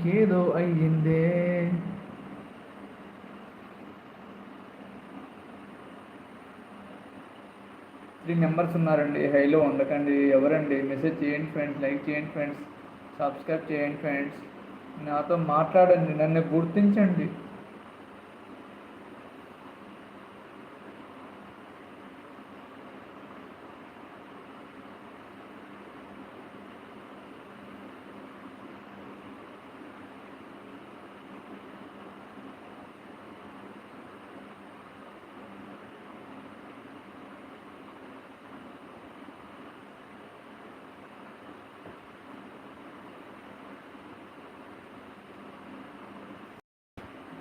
ఇంకేదో అయ్యిందే. Three numbers ఉన్నారండి హైలో ఉండకండి ఎవరండి? మెసేజ్ చేయండి ఫ్రెండ్స్ లైక్ చేయండి ఫ్రెండ్స్ సబ్స్క్రైబ్ చేయండి ఫ్రెండ్స్. నాతో మాట్లాడండి నన్ను గుర్తించండి.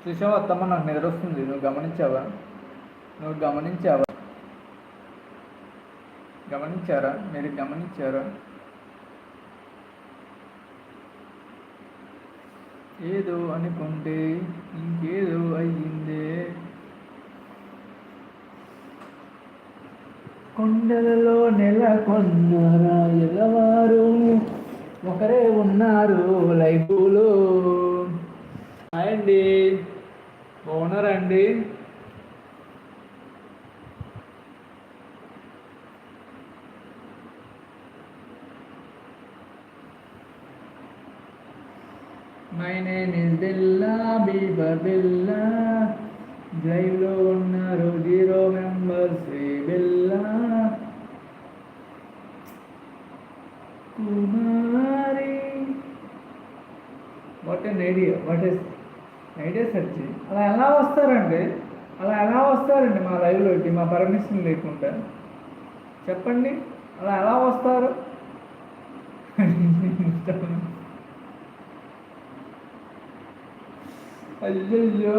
చూసావా అత్తమ్మ నాకు నిద్ర వస్తుంది. నువ్వు గమనించావా? నువ్వు గమనించావా? గమనించారా? మీరు గమనించారా? ఏదో అనుకుంటే ఇంకేదో అయ్యిందే. కొండలలో నెలకొన్నారా? ఎలవారు ఒకరే ఉన్నారు లైఫ్లో. హాయ్ అండి. బాగున్నారా అండి? My name is Billa Bieber Billa డ్రైవ్లో ఉన్నారు zero members Billa Kumari. What an idea what is idea search అలా ఎలా వస్తారండి? అలా ఎలా వస్తారండి మా లైవ్లోకి మా పర్మిషన్ లేకుండా? చెప్పండి. అలా ఎలా వస్తారు? అయ్యయ్యో!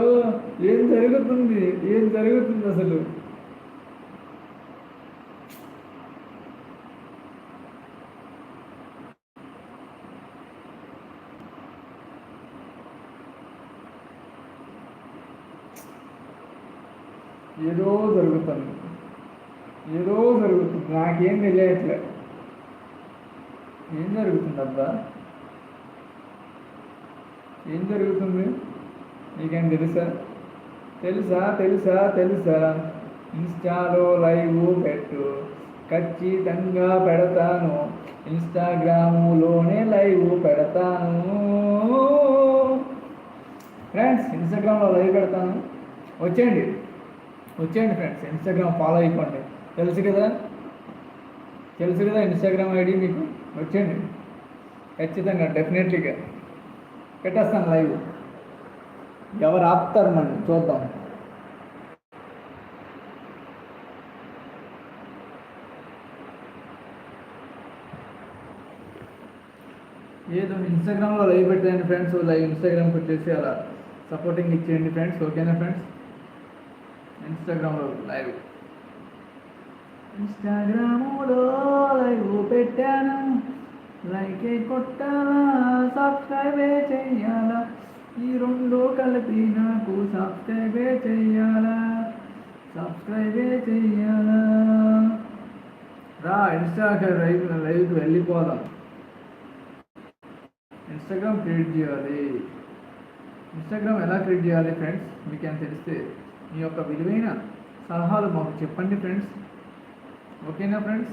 ఏం జరుగుతుంది? ఏం జరుగుతుంది అసలు? ఏదో జరుగుతుంది. ఏదో జరుగుతుంది. నాకేం తెలియట్లే. ఏం జరుగుతుంది అబ్బా ఏం జరుగుతుంది? నీకేం తెలుసా? తెలుసా? తెలుసా? తెలుసా? ఇన్స్టాలో లైవ్ పెట్టు. ఖచ్చితంగా పెడతాను. ఇన్స్టాగ్రాములోనే లైవ్ పెడతాను. ఫ్రెండ్స్ ఇన్స్టాగ్రామ్లో లైవ్ పెడతాను. వచ్చేయండి. వచ్చేయండి ఫ్రెండ్స్ ఇన్స్టాగ్రామ్ ఫాలో అయిపోండి. తెలుసు కదా? తెలుసు కదా ఇన్స్టాగ్రామ్ ఐడి మీకు? వచ్చేయండి. ఖచ్చితంగా డెఫినెట్లీగా. పెట్టేస్తాను లైవ్. ఎవరు ఆపుతారు మనం చూద్దాం. ఏదో ఇన్స్టాగ్రామ్లో లైవ్ పెట్టండి ఫ్రెండ్స్ లైవ్ ఇన్స్టాగ్రామ్ పెట్టేసి అలా సపోర్టింగ్ ఇచ్చేయండి ఫ్రెండ్స్ ఓకేనా ఫ్రెండ్స్? ఇన్స్టాగ్రామ్లో లైవ్. ఇన్స్టాగ్రాములో లైవ్ పెట్టాను. లైక్ కొట్టాలా సబ్స్క్రైబ్ చెయ్యాలా ఈ రెండు కలిపి నాకు సబ్స్క్రైబ్ చెయ్యాలా సబ్స్క్రైబ్ చెయ్యాలా రా ఇన్స్టాగ్రామ్ లైవ్ లైవ్కి వెళ్ళిపోదాం. ఇన్స్టాగ్రామ్ క్రియేట్ చేయాలి. ఇన్స్టాగ్రామ్ ఎలా క్రియేట్ చేయాలి ఫ్రెండ్స్ మీకు ఏం తెలిస్తే మీ యొక్క విలువైన సలహాలు మాకు చెప్పండి ఫ్రెండ్స్. ఓకేనా ఫ్రెండ్స్?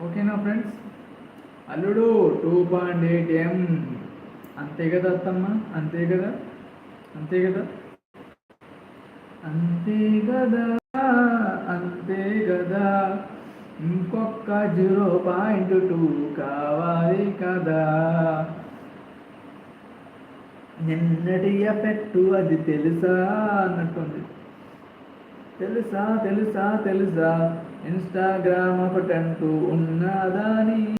ఓకేనా ఫ్రెండ్స్? అల్లుడు టూ పాయింట్ ఎయిట్ ఎం. అంతే కదా అత్తమ్మ? అంతే కదా? అంతే కదా? అంతే కదా? అంతే కదా? ఇంకొక జీరో పాయింట్ టూ కావాలి కదా? నిన్నటి ఎఫెక్టు అది తెలుసా అన్నట్టుంది. తెలుసా తెలుసా తెలుసా ఇన్స్టాగ్రామ్ ఒకటంటూ ఉన్నదాని